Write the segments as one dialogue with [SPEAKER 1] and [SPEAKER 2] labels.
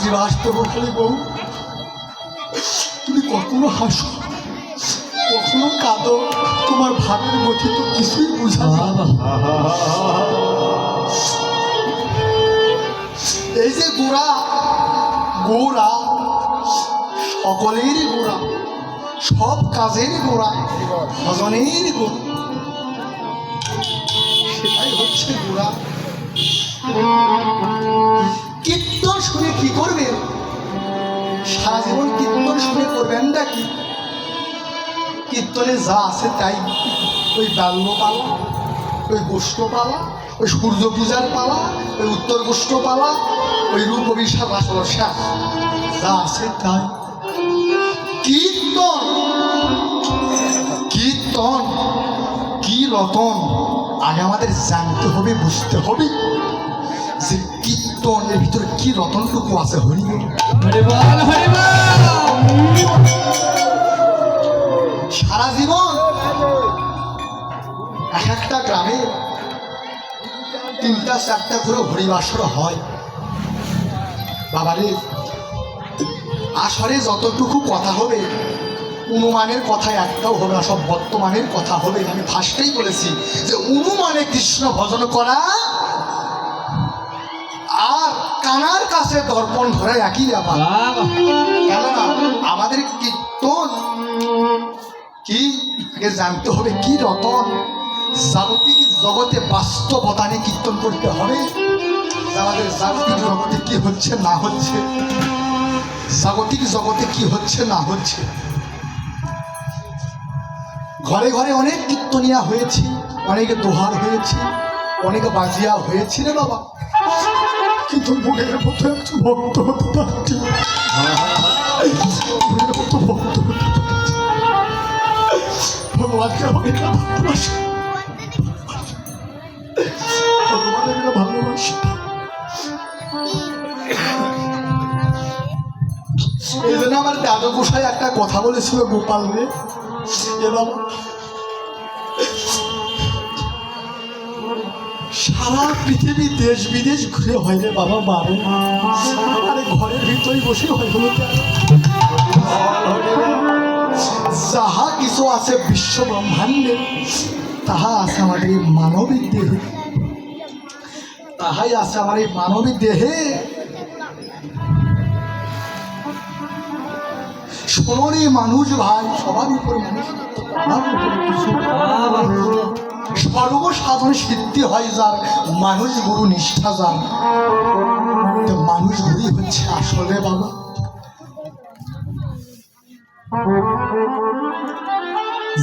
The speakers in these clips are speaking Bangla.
[SPEAKER 1] শ্রীবাস্তব খালি বউ? তুমি কখনো হাসো? কখনো কাঁদো? তোমার ভাবের গতি তো কিছুই বোঝা। এই যে গোড়া গোড়া সকলেরই গোড়া সব কাজের গোড়া ভজনের গোড়া সেটাই হচ্ছে গোড়া কীর্তন শুনে কি করবেন? সারা জীবন কীর্তন শুনে করবেন না কি কীর্তনে যা আছে তাই। ওই বাল্য পালা ওই গোষ্ঠ পালা ওই সূর্য পূজার পালা, ওই উত্তর গোষ্ঠ পালা ওই রূপ অভিশাপ আসল শেষ। যা আছে তাই। কীর্তন! কীর্তন! কি রতন! আগে আমাদের জানতে হবে, বুঝতে হবে যে কীর্তন এর ভিতরে কি রতনটুকু আছে হরি? সারা জীবন এক একটা গ্রামে তিনটা চারটা করে হরিবাসর হয়। বাবারে আসরে যতটুকু কথা হবে অনুমানের কথা একটাও হবে না সব বর্তমানের কথা হবে। আমি ফার্স্টেই বলেছি যে অনুমানে কৃষ্ণ ভজন করা আর কানার কাছে দর্পণ ধরা একই ব্যাপার। কেননা আমাদের কীর্তন কি আগে জানতে হবে কি রতন? জাগতিক জগতে বাস্তবতা নিয়ে কীর্তন করতে হবে। আমাদের জাগতিক জগতে কি হচ্ছে না হচ্ছে? জাগতিক জগতে কি হচ্ছে না হচ্ছে? ঘরে ঘরে অনেক কীর্তনিয়া হয়েছে অনেকে দোহার হয়েছে অনেকে বাজিয়া হয়েছে রে বাবা। কিন্তু মনের মতো একজন ভক্ত হতে পারছি। মনের মতো ভক্ত হতে পারছি। ভগবানকে এই জন্য আমার দাদু গোসাই একটা কথা বলেছিল গোপাল রে এ বাবা সারা পৃথিবী দেশ বিদেশ ঘুরে হয় রে বাবা বারো আরে ঘরের ভিতরেই বসে হয় যাহা কিছু আছে বিশ্ব ব্রহ্মাণ্ডে তাহা আছে আমার এই মানবিক দেহে। তাহাই আছে আমার এই মানবিক দেহে। শোনে মানুষ ভাই, সবার উপরে মানুষ সবার উপরে কিছু
[SPEAKER 2] বাবা
[SPEAKER 1] সর্বসাধন সিদ্ধি হয় যার, মানুষ গুরু নিষ্ঠা যার। মানুষ গুরুই হচ্ছে আসলে বাবা।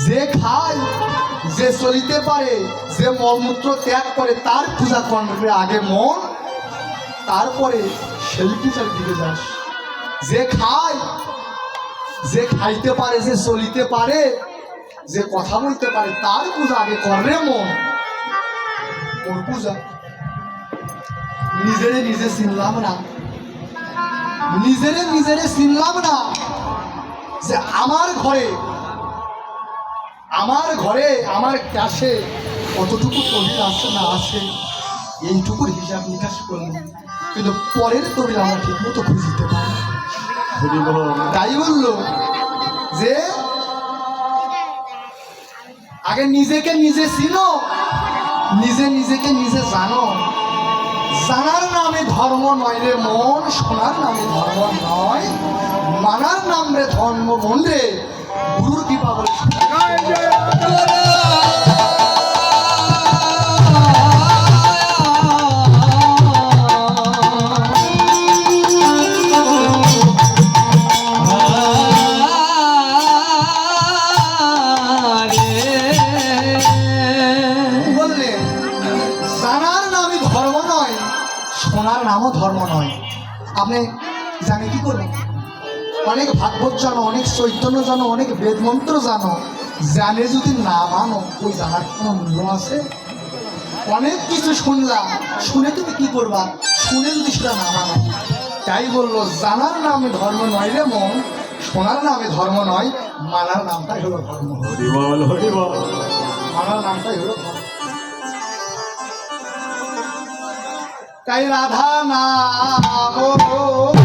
[SPEAKER 1] যে খায়, যে চলিতে পারে, যে মলমূত্র ত্যাগ করে, তার পূজা করবে আগে মন, তারপরে সেই পূজার দিকে যাস। যে খায়, যে খাইতে পারে, যে চলিতে পারে যে কথা বলতে পারে তার পূজা আগে করবে মন। ওর পূজা। নিজেরে নিজে চিনলাম না। নিজেরে নিজেরে চিনলাম না যে আমার ঘরে আমার ঘরে আমার ক্যাশে কতটুকু তবিল আছে না আছে এইটুকুর হিসাব নিকাশ করলাম। কিন্তু পরের তবিল আমরা ঠিক মতো খুঁজতে পারি তাই বলল যে আগে নিজেকে নিজে চিনো নিজে নিজেকে নিজে জানো। জানার নামে ধর্ম নয় রে মন, শোনার নামে ধর্ম নয়। মানার নাম রে ধর্ম মন রে, গুরুর কৃপা ধর্ম নয়। আপনি জানে কি করবেন? অনেক ভাগবত জানো অনেক চৈতন্য জানো অনেক বেদ মন্ত্র জানো। জানে যদি না মানো ওই জানার কোনো মূল্য আছে? অনেক কিছু শুনলাম শুনে তুমি কি করবা? শুনে যদি সেটা না মানো। তাই বলল জানার নামে ধর্ম নয় রে মন শোনার নামে ধর্ম নয় মানার নামটাই হলো ধর্ম। মানার নামটাই হলো ধর্ম। তাই রাধা নাম